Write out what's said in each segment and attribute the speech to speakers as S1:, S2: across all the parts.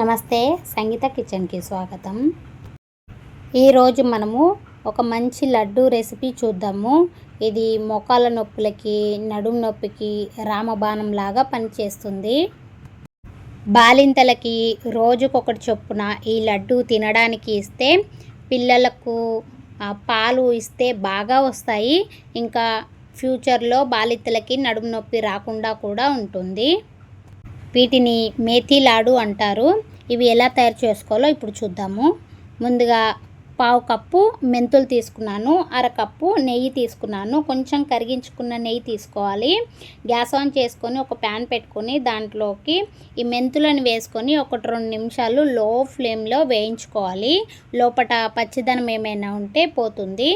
S1: నమస్తే సంగీత కిచెన్కి స్వాగతం. ఈరోజు మనము ఒక మంచి లడ్డు రెసిపీ చూద్దాము. ఇది మోకాల నొప్పులకి నడుము నొప్పికి రామబాణం లాగా పనిచేస్తుంది. బాలింతలకి రోజుకొకటి చొప్పున ఈ లడ్డు తినడానికి ఇస్తే పిల్లలకు పాలు ఇస్తే బాగా వస్తాయి. ఇంకా ఫ్యూచర్లో బాలింతలకి నడుము నొప్పి రాకుండా కూడా ఉంటుంది. వీటిని మేథీ లాడు అంటారు. ఇవి ఎలా తయారు చేసుకోవాలో ఇప్పుడు చూద్దాము. ముందుగా పావు కప్పు మెంతులు తీసుకున్నాను. అరకప్పు నెయ్యి తీసుకున్నాను. కొంచెం కరిగించుకున్న నెయ్యి తీసుకోవాలి. గ్యాస్ ఆన్ చేసుకొని ఒక ప్యాన్ పెట్టుకొని దాంట్లోకి ఈ మెంతులను వేసుకొని ఒకటి రెండు నిమిషాలు లో ఫ్లేమ్లో వేయించుకోవాలి. లోపట పచ్చిదనం ఏమైనా ఉంటే పోతుంది.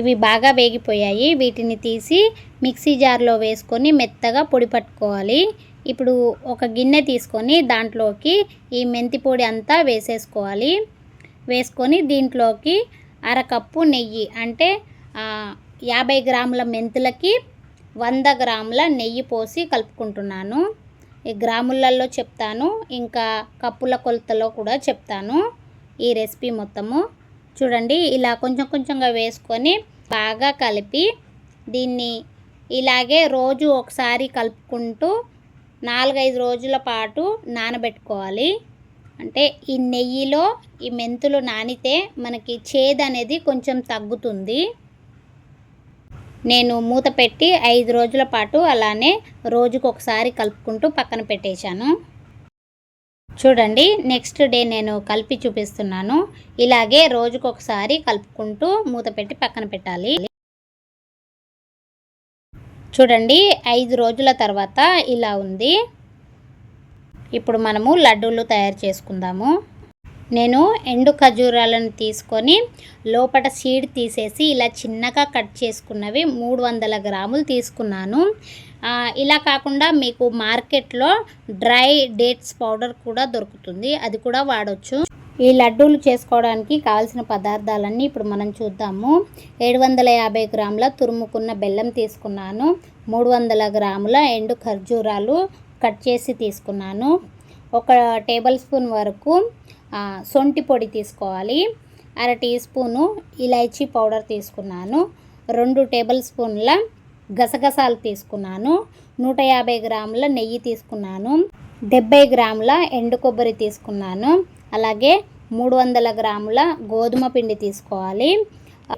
S1: ఇవి బాగా వేగిపోయాయి. వీటిని తీసి మిక్సీ జార్లో వేసుకొని మెత్తగా పొడి పట్టుకోవాలి. ఇప్పుడు ఒక గిన్నె తీసుకొని దాంట్లోకి ఈ మెంతి పొడి అంతా వేసేసుకోవాలి. వేసుకొని దీంట్లోకి అరకప్పు నెయ్యి అంటే యాభై గ్రాముల మెంతులకి వంద గ్రాముల నెయ్యి పోసి కలుపుకుంటున్నాను. ఈ గ్రాములలో చెప్తాను ఇంకా కప్పుల కొలతలో కూడా చెప్తాను ఈ రెసిపీ మొత్తము. చూడండి ఇలా కొంచెం కొంచెంగా వేసుకొని బాగా కలిపి దీన్ని ఇలాగే రోజు ఒకసారి కలుపుకుంటూ నాలుగైదు రోజుల పాటు నానబెట్టుకోవాలి. అంటే ఈ నెయ్యిలో ఈ మెంతులు నానితే మనకి చేదు అనేది కొంచెం తగ్గుతుంది. నేను మూత పెట్టి ఐదు రోజుల పాటు అలానే రోజుకు ఒకసారి కలుపుకుంటూ పక్కన పెట్టేశాను. చూడండి నెక్స్ట్ డే నేను కలిపి చూపిస్తున్నాను. ఇలాగే రోజుకొకసారి కలుపుకుంటూ మూత పెట్టి పక్కన పెట్టాలి. చూడండి ఐదు రోజుల తర్వాత ఇలా ఉంది. ఇప్పుడు మనము లడ్డూలు తయారు చేసుకుందాము. నేను ఎండు ఖజూరాలను తీసుకొని లోపల సీడ్ తీసేసి ఇలా చిన్నగా కట్ చేసుకున్నవి మూడు వందల గ్రాములు తీసుకున్నాను. ఇలా కాకుండా మీకు మార్కెట్లో డ్రై డేట్స్ పౌడర్ కూడా దొరుకుతుంది. అది కూడా వాడొచ్చు. ఈ లడ్డూలు చేసుకోవడానికి కావాల్సిన పదార్థాలన్నీ ఇప్పుడు మనం చూద్దాము. ఏడు వందల యాభై గ్రాముల తురుముకున్న బెల్లం తీసుకున్నాను. మూడు వందల గ్రాముల ఎండు ఖర్జూరాలు కట్ చేసి తీసుకున్నాను. ఒక టేబుల్ స్పూన్ వరకు సొంటి పొడి తీసుకోవాలి. అర టీ స్పూను ఇలైచీ పౌడర్ తీసుకున్నాను. రెండు టేబుల్ స్పూన్ల గసగసాలు తీసుకున్నాను. నూట యాభై గ్రాముల నెయ్యి తీసుకున్నాను. డెబ్బై గ్రాముల ఎండు కొబ్బరి తీసుకున్నాను. అలాగే మూడు వందల గ్రాముల గోధుమ పిండి తీసుకోవాలి.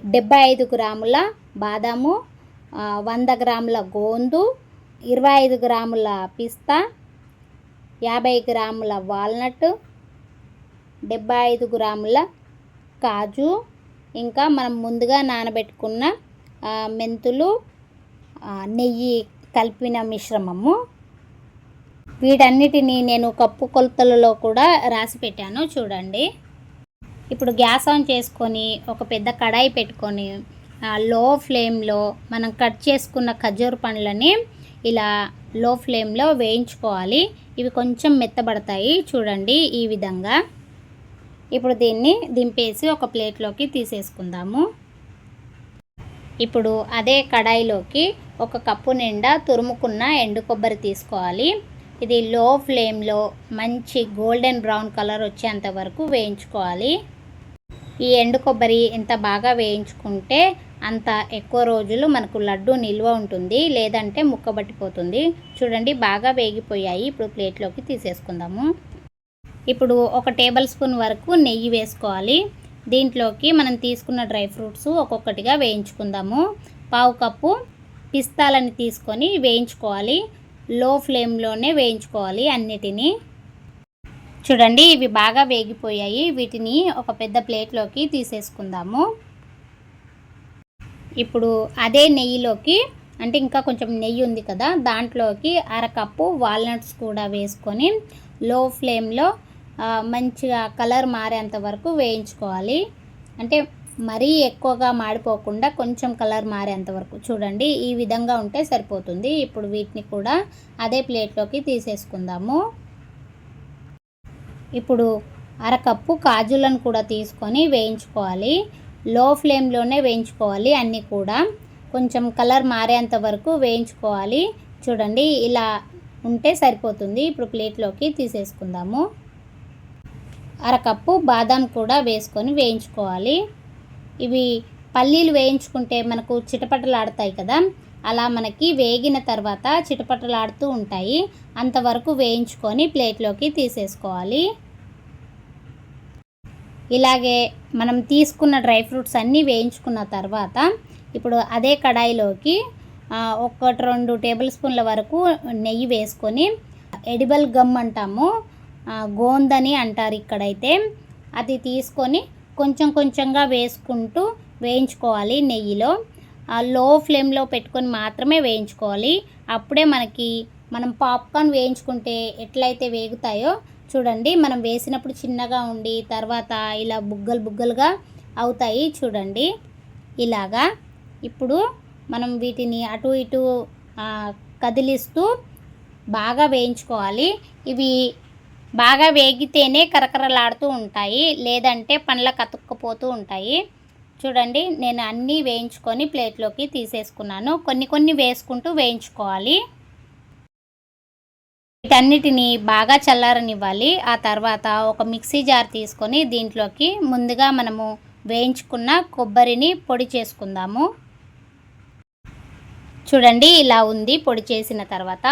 S1: డెబ్బై ఐదు గ్రాముల బాదాము వంద గ్రాముల గోందు ఇరవై ఐదు గ్రాముల పిస్తా యాభై గ్రాముల వాల్నట్ డెబ్బై ఐదు గ్రాముల కాజు ఇంకా మనం ముందుగా నానబెట్టుకున్న మెంతులు నెయ్యి కలిపిన మిశ్రమము వీటన్నిటిని నేను కప్పు కొలతలలో కూడా రాసి పెట్టాను చూడండి. ఇప్పుడు గ్యాస్ ఆన్ చేసుకొని ఒక పెద్ద కడాయి పెట్టుకొని లో ఫ్లేమ్లో మనం కట్ చేసుకున్న ఖర్జూర పండ్లని ఇలా లో ఫ్లేమ్లో వేయించుకోవాలి. ఇవి కొంచెం మెత్తబడతాయి చూడండి ఈ విధంగా. ఇప్పుడు దీన్ని దింపేసి ఒక ప్లేట్లోకి తీసేసుకుందాము. ఇప్పుడు అదే కడాయిలోకి ఒక కప్పు నిండా తురుముకున్న ఎండు కొబ్బరి తీసుకోవాలి. ఇది లో ఫ్లేమ్లో మంచి గోల్డెన్ బ్రౌన్ కలర్ వచ్చేంత వరకు వేయించుకోవాలి. ఈ ఎండు కొబ్బరి ఎంత బాగా వేయించుకుంటే అంత ఎక్కువ రోజులు మనకు లడ్డు నిల్వ ఉంటుంది లేదంటే ముక్కబట్టిపోతుంది. చూడండి బాగా వేగిపోయాయి. ఇప్పుడు ప్లేట్లోకి తీసేసుకుందాము. ఇప్పుడు ఒక టేబుల్ స్పూన్ వరకు నెయ్యి వేసుకోవాలి. దీంట్లోకి మనం తీసుకున్న డ్రై ఫ్రూట్స్ ఒక్కొక్కటిగా వేయించుకుందాము. పావు కప్పు పిస్తాలని తీసుకొని వేయించుకోవాలి. లో ఫ్లేమ్లోనే వేయించుకోవాలి అన్నిటినీ. చూడండి ఇవి బాగా వేగిపోయాయి. వీటిని ఒక పెద్ద ప్లేట్లోకి తీసేసుకుందాము. ఇప్పుడు అదే నెయ్యిలోకి అంటే ఇంకా కొంచెం నెయ్యి ఉంది కదా దాంట్లోకి అరకప్పు వాల్నట్స్ కూడా వేసుకొని లో ఫ్లేమ్లో మంచిగా కలర్ మారేంత వరకు వేయించుకోవాలి. అంటే మరీ ఎక్కువగా మాడిపోకుండా కొంచెం కలర్ మారేంత వరకు. చూడండి ఈ విధంగా ఉంటే సరిపోతుంది. ఇప్పుడు వీటిని కూడా అదే ప్లేట్లోకి తీసేసుకుందాము. ఇప్పుడు అరకప్పు కాజులను కూడా తీసుకొని వేయించుకోవాలి. లో ఫ్లేమ్లోనే వేయించుకోవాలి అన్నీ కూడా. కొంచెం కలర్ మారేంత వరకు వేయించుకోవాలి. చూడండి ఇలా ఉంటే సరిపోతుంది. ఇప్పుడు ప్లేట్లోకి తీసేసుకుందాము. అరకప్పు బాదం కూడా వేసుకొని వేయించుకోవాలి. ఇవి పల్లీలు వేయించుకుంటే మనకు చిటపటలాడతాయి కదా. అలా మనకి వేగిన తర్వాత చిటపటలాడుతూ ఉంటాయి. అంతవరకు వేయించుకొని ప్లేట్లోకి తీసేసుకోవాలి. ఇలాగే మనం తీసుకున్న డ్రై ఫ్రూట్స్ అన్నీ వేయించుకున్న తర్వాత ఇప్పుడు అదే కడాయిలోకి ఒకటి రెండు టేబుల్ స్పూన్ల వరకు నెయ్యి వేసుకొని ఎడిబల్ గమ్ అంటాము గోందని అంటారు ఇక్కడైతే. అది తీసుకొని కొంచెం కొంచెంగా వేసుకుంటూ వేయించుకోవాలి నెయ్యిలో. లో ఫ్లేమ్లో పెట్టుకొని మాత్రమే వేయించుకోవాలి. అప్పుడే మనకి మనం పాప్కార్న్ వేయించుకుంటే ఎట్లయితే వేగుతాయో చూడండి మనం వేసినప్పుడు చిన్నగా ఉండి తర్వాత ఇలా బుగ్గలు బుగ్గలుగా అవుతాయి చూడండి. ఇలాగా ఇప్పుడు మనం వీటిని అటు ఇటు కదిలిస్తూ బాగా వేయించుకోవాలి. ఇవి బాగా వేగితేనే కరకరలాడుతూ ఉంటాయి లేదంటే పండ్ల కతుక్కుపోతూ ఉంటాయి. చూడండి నేను అన్నీ వేయించుకొని ప్లేట్లోకి తీసేసుకున్నాను. కొన్ని కొన్ని వేసుకుంటూ వేయించుకోవాలి. వీటన్నిటిని బాగా చల్లారనివ్వాలి. ఆ తర్వాత ఒక మిక్సీ జార్ తీసుకొని దీంట్లోకి ముందుగా మనము వేయించుకున్న కొబ్బరిని పొడి చేసుకుందాము. చూడండి ఇలా ఉంది. పొడి చేసిన తర్వాత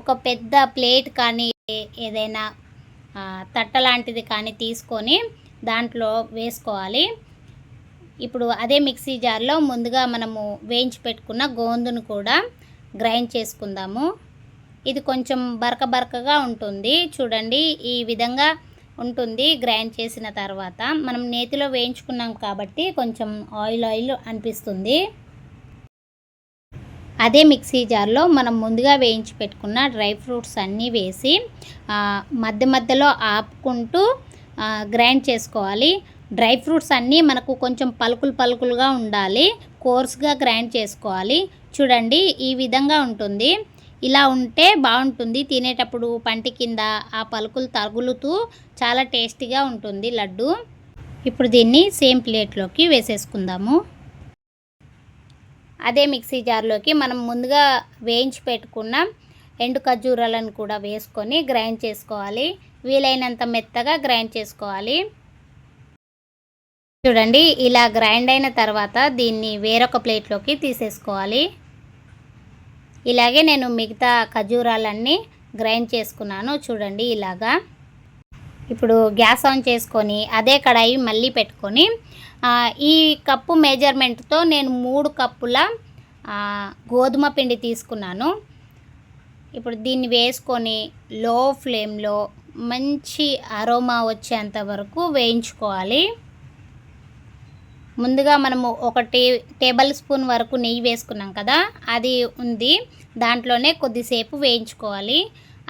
S1: ఒక పెద్ద ప్లేట్ కానీ ఏదైనా తట్ట లాంటిది కానీ తీసుకొని దాంట్లో వేసుకోవాలి. ఇప్పుడు అదే మిక్సీ జార్లో ముందుగా మనము వేయించి పెట్టుకున్న గోందును కూడా గ్రైండ్ చేసుకుందాము. ఇది కొంచెం బరక బరకగా ఉంటుంది. చూడండి ఈ విధంగా ఉంటుంది గ్రైండ్ చేసిన తర్వాత. మనం నేతిలో వేయించుకున్నాం కాబట్టి కొంచెం ఆయిల్ ఆయిల్ అనిపిస్తుంది. అదే మిక్సీ జార్లో మనం ముందుగా వేయించి పెట్టుకున్న డ్రై ఫ్రూట్స్ అన్నీ వేసి మధ్య మధ్యలో ఆపుకుంటూ గ్రైండ్ చేసుకోవాలి. డ్రై ఫ్రూట్స్ అన్నీ మనకు కొంచెం పలుకులు పలుకులుగా ఉండాలి. కోర్స్గా గ్రైండ్ చేసుకోవాలి. చూడండి ఈ విధంగా ఉంటుంది. ఇలా ఉంటే బాగుంటుంది. తినేటప్పుడు పంటి కింద ఆ పలుకులు తగులుతూ చాలా టేస్టీగా ఉంటుంది లడ్డు. ఇప్పుడు దీన్ని సేమ్ ప్లేట్లోకి వేసేసుకుందాము. అదే మిక్సీ జార్లోకి మనం ముందుగా వేయించి పెట్టుకున్న ఎండు ఖర్జూరాలను కూడా వేసుకొని గ్రైండ్ చేసుకోవాలి. వీలైనంత మెత్తగా గ్రైండ్ చేసుకోవాలి. చూడండి ఇలా గ్రైండ్ అయిన తర్వాత దీన్ని వేరొక ప్లేట్లోకి తీసేసుకోవాలి. ఇలాగే నేను మిగతా ఖజూరాలన్నీ గ్రైండ్ చేసుకున్నాను. చూడండి ఇలాగా. ఇప్పుడు గ్యాస్ ఆన్ చేసుకొని అదే కడాయి మళ్ళీ పెట్టుకొని ఈ కప్పు మెజర్మెంట్తో నేను మూడు కప్పుల గోధుమ పిండి తీసుకున్నాను. ఇప్పుడు దీన్ని వేసుకొని లో ఫ్లేమ్లో మంచి అరోమా వచ్చేంత వరకు వేయించుకోవాలి. ముందుగా మనము ఒకటి టేబుల్ స్పూన్ వరకు నెయ్యి వేసుకున్నాం కదా అది ఉంది. దాంట్లోనే కొద్దిసేపు వేయించుకోవాలి.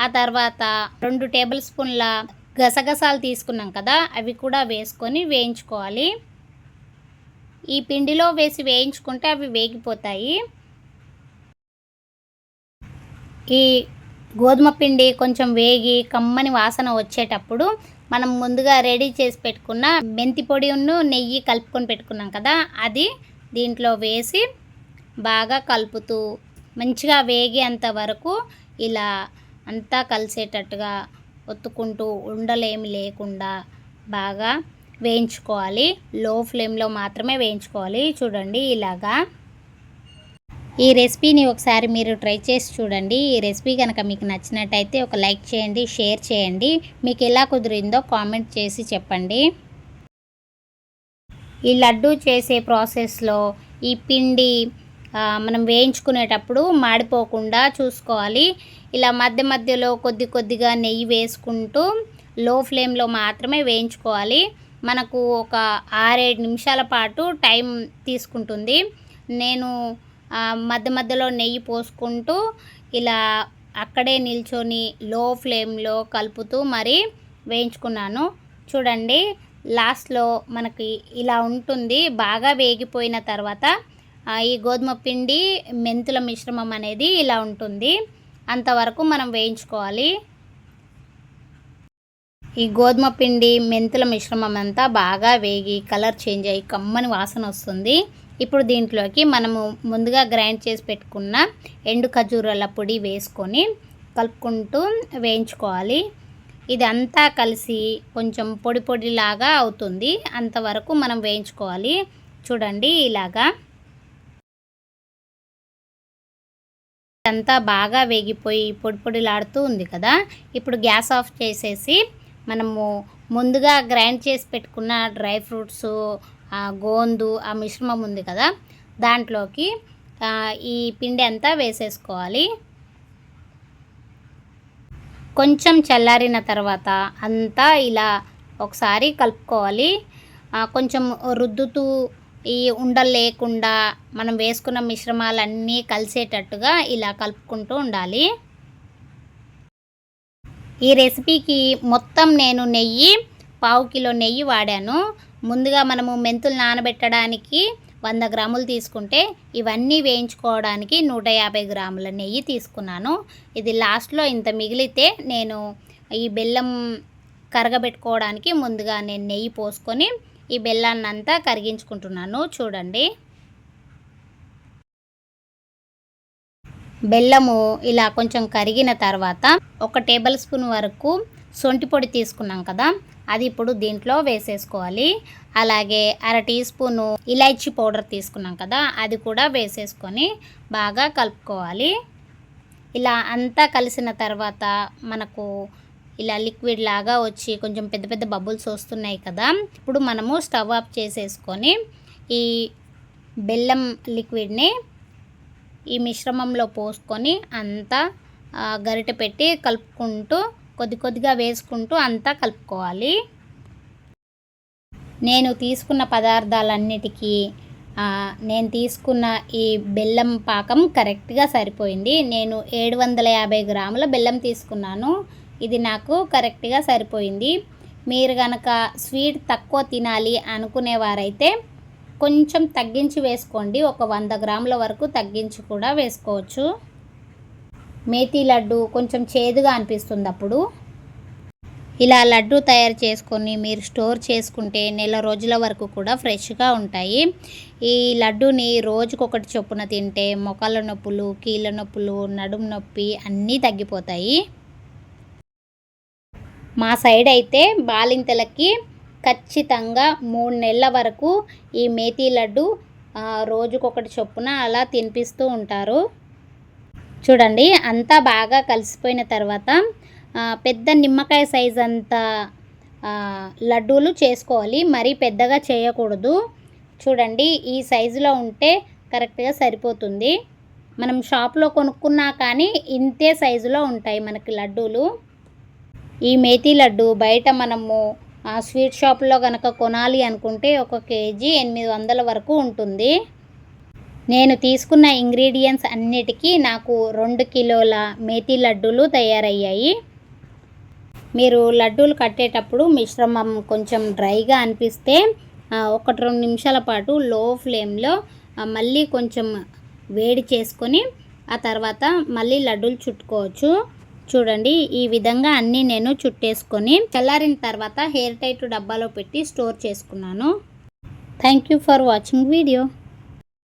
S1: ఆ తర్వాత రెండు టేబుల్ స్పూన్ల గసగసాలు తీసుకున్నాం కదా అవి కూడా వేసుకొని వేయించుకోవాలి. ఈ పిండిలో వేసి వేయించుకుంటే అవి వేగిపోతాయి. ఈ గోధుమ పిండి కొంచెం వేగి కమ్మని వాసన వచ్చేటప్పుడు మనం ముందుగా రెడీ చేసి పెట్టుకున్న మెంతి పొడి నెయ్యి కలుపుకొని పెట్టుకున్నాం కదా అది దీంట్లో వేసి బాగా కలుపుతూ మంచిగా వేగేంత వరకు ఇలా అంతా కలిసేటట్టుగా ఒత్తుకుంటూ ఉండలేమి లేకుండా బాగా వేయించుకోవాలి. లో ఫ్లేమ్లో మాత్రమే వేయించుకోవాలి. చూడండి ఇలాగా. ఈ రెసిపీని ఒకసారి మీరు ట్రై చేసి చూడండి. ఈ రెసిపీ కనుక మీకు నచ్చినట్టయితే ఒక లైక్ చేయండి షేర్ చేయండి. మీకు ఎలా కుదిరిందో కామెంట్ చేసి చెప్పండి. ఈ లడ్డు చేసే ప్రాసెస్లో ఈ పిండి మనం వేయించుకునేటప్పుడు మాడిపోకుండా చూసుకోవాలి. ఇలా మధ్య మధ్యలో కొద్ది కొద్దిగా నెయ్యి వేసుకుంటూ లో ఫ్లేమ్లో మాత్రమే వేయించుకోవాలి. మనకు ఒక ఆరేడు నిమిషాల పాటు టైం తీసుకుంటుంది. నేను మధ్య మధ్యలో నెయ్యి పోసుకుంటూ ఇలా అక్కడే నిల్చొని లో ఫ్లేమ్లో కలుపుతూ మరి వేయించుకున్నాను. చూడండి లాస్ట్లో మనకి ఇలా ఉంటుంది. బాగా వేగిపోయిన తర్వాత ఈ గోధుమ పిండి మెంతుల మిశ్రమం అనేది ఇలా ఉంటుంది. అంతవరకు మనం వేయించుకోవాలి. ఈ గోధుమ పిండి మెంతుల మిశ్రమం అంతా బాగా వేగి కలర్ చేంజ్ అయ్యి కమ్మని వాసన వస్తుంది. ఇప్పుడు దీంట్లోకి మనము ముందుగా గ్రైండ్ చేసి పెట్టుకున్న ఎండు ఖజూరాల పొడి వేసుకొని కలుపుకుంటూ వేయించుకోవాలి. ఇది అంతా కలిసి కొంచెం పొడి పొడిలాగా అవుతుంది. అంతవరకు మనం వేయించుకోవాలి. చూడండి ఇలాగా. అంతా బాగా వేగిపోయి పొడి పొడిలాడుతూ ఉంది కదా. ఇప్పుడు గ్యాస్ ఆఫ్ చేసేసి మనము ముందుగా గ్రైండ్ చేసి పెట్టుకున్న డ్రై ఫ్రూట్స్ గోందు ఆ మిశ్రమం ఉంది కదా దాంట్లోకి ఈ పిండి అంతా వేసేసుకోవాలి. కొంచెం చల్లారిన తర్వాత అంతా ఇలా ఒకసారి కలుపుకోవాలి. కొంచెం రుద్దుతూ ఈ ఉండలు లేకుండా మనం వేసుకున్న మిశ్రమాలన్నీ కలిసేటట్టుగా ఇలా కలుపుకుంటూ ఉండాలి. ఈ రెసిపీకి మొత్తం నేను నెయ్యి పావు కిలో నెయ్యి వాడాను. ముందుగా మనము మెంతులు నానబెట్టడానికి వంద గ్రాములు తీసుకుంటే ఇవన్నీ వేయించుకోవడానికి నూట యాభై గ్రాముల నెయ్యి తీసుకున్నాను. ఇది లాస్ట్లో ఇంత మిగిలితే నేను ఈ బెల్లం కరగబెట్టుకోవడానికి ముందుగా నేను నెయ్యి పోసుకొని ఈ బెల్లాన్ని అంతా కరిగించుకుంటున్నాను. చూడండి. బెల్లము ఇలా కొంచెం కరిగిన తర్వాత ఒక టేబుల్ స్పూన్ వరకు సొంటి పొడి తీసుకున్నాం కదా అది ఇప్పుడు దీంట్లో వేసేసుకోవాలి. అలాగే అర టీ స్పూను ఇలైచి పౌడర్ తీసుకున్నాం కదా అది కూడా వేసేసుకొని బాగా కలుపుకోవాలి. ఇలా అంతా కలిసిన తర్వాత మనకు ఇలా లిక్విడ్ లాగా వచ్చి కొంచెం పెద్ద పెద్ద బబుల్స్ వస్తున్నాయి కదా ఇప్పుడు మనము స్టవ్ ఆఫ్ చేసేసుకొని ఈ బెల్లం లిక్విడ్ని ఈ మిశ్రమంలో పోసుకొని అంతా ఆ, గరిటె పెట్టి కలుపుకుంటూ కొద్ది కొద్దిగా వేసుకుంటూ అంతా కలుపుకోవాలి. నేను తీసుకున్న పదార్థాలన్నిటికీ నేను తీసుకున్న ఈ బెల్లం పాకం కరెక్ట్గా సరిపోయింది. నేను ఏడు వందల యాభై గ్రాముల బెల్లం తీసుకున్నాను. ఇది నాకు కరెక్ట్గా సరిపోయింది. మీరు కనుక స్వీట్ తక్కువ తినాలి అనుకునేవారైతే కొంచెం తగ్గించి వేసుకోండి. ఒక వంద గ్రాముల వరకు తగ్గించి కూడా వేసుకోవచ్చు. మేతి లడ్డు కొంచెం చేదుగా అనిపిస్తుంది అప్పుడు ఇలా లడ్డు తయారు చేసుకొని మీరు స్టోర్ చేసుకుంటే నెల రోజుల వరకు కూడా ఫ్రెష్గా ఉంటాయి. ఈ లడ్డుని రోజుకొకటి చొప్పున తింటే మొక్కల నొప్పులు కీళ్ళ నొప్పులు నడుము నొప్పి అన్నీ తగ్గిపోతాయి. మా సైడ్ అయితే బాలింతలకి ఖచ్చితంగా మూడు నెలల వరకు ఈ మేతి లడ్డు రోజుకొకటి చొప్పున అలా తినిపిస్తూ ఉంటారు. చూడండి అంతా బాగా కలిసిపోయిన తర్వాత పెద్ద నిమ్మకాయ సైజ్ అంత లడ్డూలు చేసుకోవాలి. మరీ పెద్దగా చేయకూడదు. చూడండి ఈ సైజులో ఉంటే కరెక్ట్గా సరిపోతుంది. మనం షాప్లో కొనుక్కున్నా కానీ ఇంతే సైజులో ఉంటాయి మనకి లడ్డూలు. ఈ మేతి లడ్డు బయట మనము స్వీట్ షాప్లో కనుక కొనాలి అనుకుంటే ఒక కేజీ ఎనిమిది వందల వరకు ఉంటుంది. నేను తీసుకున్న ఇంగ్రీడియంట్స్ అన్నిటికీ నాకు రెండు కిలోల మేతి లడ్డూలు తయారయ్యాయి. మీరు లడ్డూలు కట్టేటప్పుడు మిశ్రమం కొంచెం డ్రైగా అనిపిస్తే ఒకటి రెండు నిమిషాల పాటు లో ఫ్లేమ్లో మళ్ళీ కొంచెం వేడి చేసుకొని ఆ తర్వాత మళ్ళీ లడ్డూలు చుట్టుకోవచ్చు. చూడండి ఈ విధంగా అన్నీ నేను చుట్టేసుకొని చల్లారిన తర్వాత హెయిర్ టైట్ డబ్బాలో పెట్టి స్టోర్ చేసుకున్నాను. Thank you for watching video